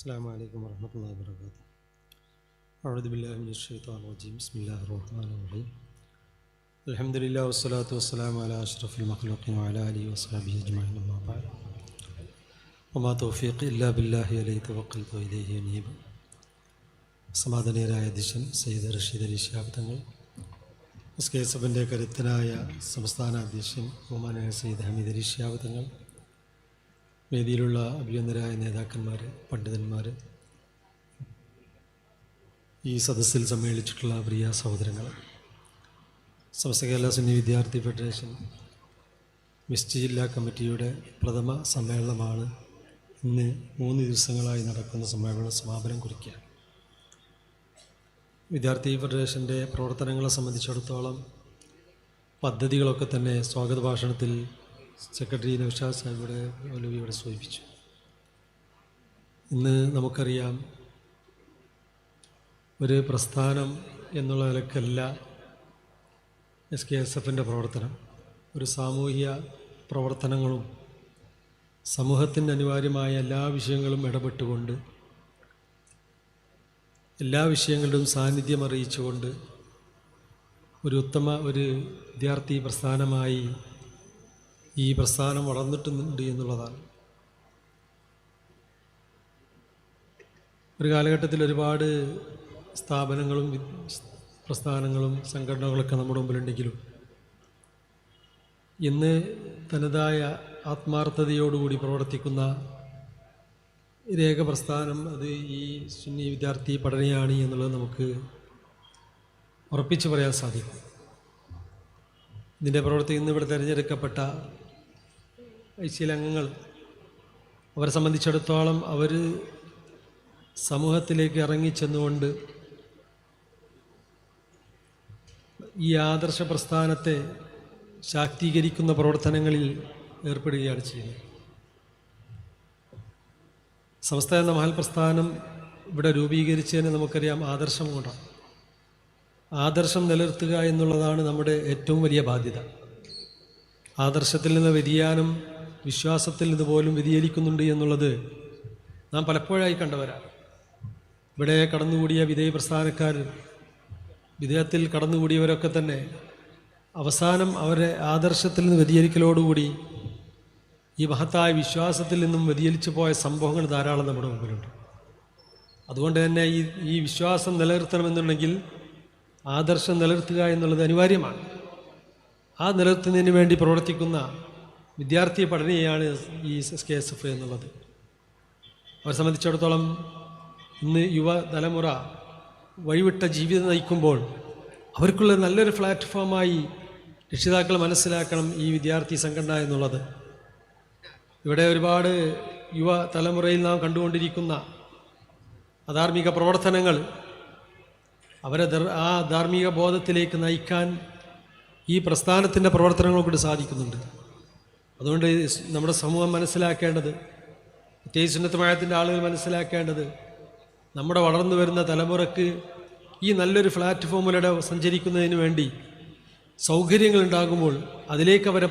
السلام عليكم ورحمة الله وبركاته أعوذ بالله من الشيطان الرجيم بسم الله الرحمن الرحيم الحمد لله والصلاة والسلام على أشرف المخلوقين وعلى آله وصحبه أجمعين أما بعد وما توفيقي إلا بالله عليه توكلت وإليه أنيب സമാധാനീയരായ ദിശൻ Sayyid Rasheed Ali Shihab Thangal S K S എഫിൻ്റെ കരുത്തനായ സംസ്ഥാന അധ്യക്ഷൻ ബഹുമാനായ സയ്യിദ് ഹമീദ് അലി ശിഹാബ് തങ്ങൾ വേദിയിലുള്ള അഭിയന്തരായ നേതാക്കന്മാർ പണ്ഡിതന്മാർ ഈ സദസ്സിൽ സമ്മേളിച്ചിട്ടുള്ള പ്രിയ സഹോദരങ്ങൾ സമസ്ത കേരള സുന്നി വിദ്യാർത്ഥി ഫെഡറേഷൻ വെസ്റ്റ് ജില്ലാ കമ്മിറ്റിയുടെ പ്രഥമ സമ്മേളനമാണ് ഇന്ന് മൂന്ന് ദിവസങ്ങളായി നടക്കുന്ന സമ്മേളന സമാപനം കുറിക്കുക. വിദ്യാർത്ഥി ഫെഡറേഷന്റെ പ്രവർത്തനങ്ങളെ സംബന്ധിച്ചിടത്തോളം പദ്ധതികളൊക്കെ തന്നെ സ്വാഗത ഭാഷണത്തിൽ സെക്രട്ടറി നൌഷാദ് സാഹിബിയുടെ ഇവിടെ സൂചിപ്പിച്ചു. ഇന്ന് നമുക്കറിയാം ഒരു പ്രസ്ഥാനം എന്നുള്ള നിലക്കല്ല എസ് കെ എസ് എഫിന്റെ പ്രവർത്തനം. ഒരു സാമൂഹിക പ്രവർത്തനങ്ങളും സമൂഹത്തിന്റെ അനിവാര്യമായ എല്ലാ വിഷയങ്ങളും ഇടപെട്ടുകൊണ്ട് എല്ലാ വിഷയങ്ങളുടെയും സാന്നിധ്യം അറിയിച്ചുകൊണ്ട് ഒരു ഉത്തമ ഒരു വിദ്യാർത്ഥി പ്രസ്ഥാനമായി ഈ പ്രസ്ഥാനം വളർന്നിട്ടുണ്ട് എന്നുള്ളതാണ്. ഒരു കാലഘട്ടത്തിൽ ഒരുപാട് സ്ഥാപനങ്ങളും പ്രസ്ഥാനങ്ങളും സംഘടനകളൊക്കെ നമ്മുടെ മുമ്പിലുണ്ടെങ്കിലും ഇന്ന് തനതായ ആത്മാർത്ഥതയോടുകൂടി പ്രവർത്തിക്കുന്ന രേഖ പ്രസ്ഥാനം അത് ഈ സുന്നി വിദ്യാർത്ഥി പഠനയാണ് എന്നുള്ളത് നമുക്ക് ഉറപ്പിച്ചു പറയാൻ സാധിക്കും. ഇതിന്റെ പ്രവർത്തി ഇന്ന് ഇവിടെ തിരഞ്ഞെടുക്കപ്പെട്ട ചില അംഗങ്ങൾ അവരെ സംബന്ധിച്ചിടത്തോളം അവർ സമൂഹത്തിലേക്ക് ഇറങ്ങിച്ചെന്നുകൊണ്ട് ഈ ആദർശ പ്രസ്ഥാനത്തെ ശാക്തീകരിക്കുന്ന പ്രവർത്തനങ്ങളിൽ ഏർപ്പെടുകയാണ് ചെയ്യുന്നത്. സംസ്ഥ എന്ന മഹൽ പ്രസ്ഥാനം ഇവിടെ രൂപീകരിച്ചതിന് നമുക്കറിയാം ആദർശം കൊണ്ടാണ്. ആദർശം നിലനിർത്തുക എന്നുള്ളതാണ് നമ്മുടെ ഏറ്റവും വലിയ ബാധ്യത. ആദർശത്തിൽ നിന്ന് വ്യതിയാനം വിശ്വാസത്തിൽ ഇതുപോലും പോലും വ്യതിചലിക്കുന്നുണ്ട് എന്നുള്ളത് നാം പലപ്പോഴായി കണ്ടവരാണ്. ഇവിടെ കടന്നുകൂടിയ വിധേയ പ്രസ്ഥാനക്കാർ വിധേയത്തിൽ കടന്നുകൂടിയവരൊക്കെ തന്നെ അവസാനം അവരെ ആദർശത്തിൽ നിന്ന് വ്യതിചലിക്കലോടുകൂടി ഈ മഹത്തായ വിശ്വാസത്തിൽ നിന്നും വ്യതിചലിച്ചു പോയ സംഭവങ്ങൾ ധാരാളം നമ്മുടെ മുമ്പിലുണ്ട്. അതുകൊണ്ട് തന്നെ ഈ ഈ വിശ്വാസം നിലനിർത്തണമെന്നുണ്ടെങ്കിൽ ആദർശം നിലനിർത്തുക എന്നുള്ളത് അനിവാര്യമാണ്. ആ നിലനിർത്തുന്നതിന് വേണ്ടി പ്രവർത്തിക്കുന്ന വിദ്യാർത്ഥി പഠനയാണ് ഈ കെ എസ് എഫ് എന്നുള്ളത്. അവരെ സംബന്ധിച്ചിടത്തോളം ഇന്ന് യുവതലമുറ വഴിവിട്ട ജീവിതം നയിക്കുമ്പോൾ അവർക്കുള്ള നല്ലൊരു പ്ലാറ്റ്ഫോമായി രക്ഷിതാക്കൾ മനസ്സിലാക്കണം ഈ വിദ്യാർത്ഥി സംഘടന എന്നുള്ളത്. ഇവിടെ ഒരുപാട് യുവ തലമുറയിൽ നാം കണ്ടുകൊണ്ടിരിക്കുന്ന അധാർമിക പ്രവർത്തനങ്ങൾ അവരെ ആ ധാർമ്മിക ബോധത്തിലേക്ക് നയിക്കാൻ ഈ പ്രസ്ഥാനത്തിന്റെ പ്രവർത്തനങ്ങൾ കൊണ്ട് സാധിക്കുന്നുണ്ട്. അതുകൊണ്ട് നമ്മുടെ സമൂഹം മനസ്സിലാക്കേണ്ടത് പ്രത്യേകിച്ച് ഉന്നതമായത്തിന്റെ ആളുകൾ മനസ്സിലാക്കേണ്ടത് നമ്മുടെ വളർന്നു വരുന്ന തലമുറയ്ക്ക് ഈ നല്ലൊരു പ്ലാറ്റ്ഫോമിലൂടെ സഞ്ചരിക്കുന്നതിന് വേണ്ടി സൗകര്യങ്ങൾ ഉണ്ടാകുമ്പോൾ അതിലേക്ക് അവരെ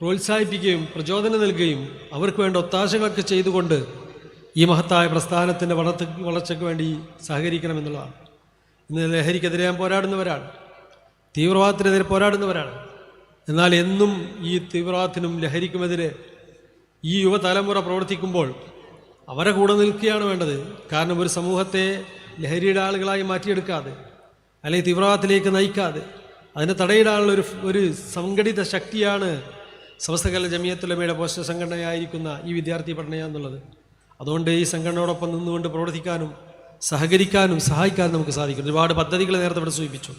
പ്രോത്സാഹിപ്പിക്കുകയും പ്രചോദനം നൽകുകയും അവർക്ക് വേണ്ട ഒത്താശകളൊക്കെ ചെയ്തുകൊണ്ട് ഈ മഹത്തായ പ്രസ്ഥാനത്തിന്റെ വളർത്ത വളർച്ചയ്ക്ക് വേണ്ടി സഹകരിക്കണമെന്നുള്ളതാണ് ഇന്ന് ലഹരിക്കെതിരെ ഞാൻ പോരാടുന്നവരാണ്. തീവ്രവാദത്തിനെതിരെ പോരാടുന്നവരാണ്. എന്നാൽ എന്നും ഈ തീവ്രവാദത്തിനും ലഹരിക്കുമെതിരെ ഈ യുവതലമുറ പ്രവർത്തിക്കുമ്പോൾ അവരെ കൂടെ നിൽക്കുകയാണ് വേണ്ടത്. കാരണം ഒരു സമൂഹത്തെ ലഹരിയുടെ ആളുകളായി മാറ്റിയെടുക്കാതെ അല്ലെങ്കിൽ തീവ്രവാദത്തിലേക്ക് നയിക്കാതെ അതിനെ തടയിടാനുള്ള ഒരു ഒരു സംഘടിത ശക്തിയാണ് സമസ്തകല ജമിയത്തുലമയുടെ പോസ്റ്റർ സംഘടനയായിരിക്കുന്ന ഈ വിദ്യാർത്ഥി പഠന എന്നുള്ളത്. അതുകൊണ്ട് ഈ സംഘടനയോടൊപ്പം നിന്നുകൊണ്ട് പ്രവർത്തിക്കാനും സഹകരിക്കാനും സഹായിക്കാനും നമുക്ക് സാധിക്കും. ഒരുപാട് പദ്ധതികൾ നേരത്തെ ഇവിടെ സൂചിപ്പിച്ചു.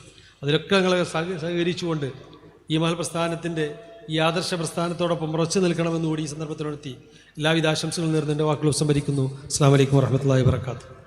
അതിലൊക്കെ ഞങ്ങൾ സഹ- സഹകരിച്ചുകൊണ്ട് ഈ മഹൽ പ്രസ്ഥാനത്തിന്റെ ഈ ആദർശ പ്രസ്ഥാനത്തോടൊപ്പം ഉറച്ചു നിൽക്കണമെന്നുകൂടി ഈ സന്ദർഭത്തിലുണർത്തി എല്ലാവിധ ആശംസകളും നേർന്ന് എന്റെ വാക്കുകൾ സംഭരിക്കുന്നു അസ്സാം വലൈക്കും വർഹമത്തല്ലാ വാത്തു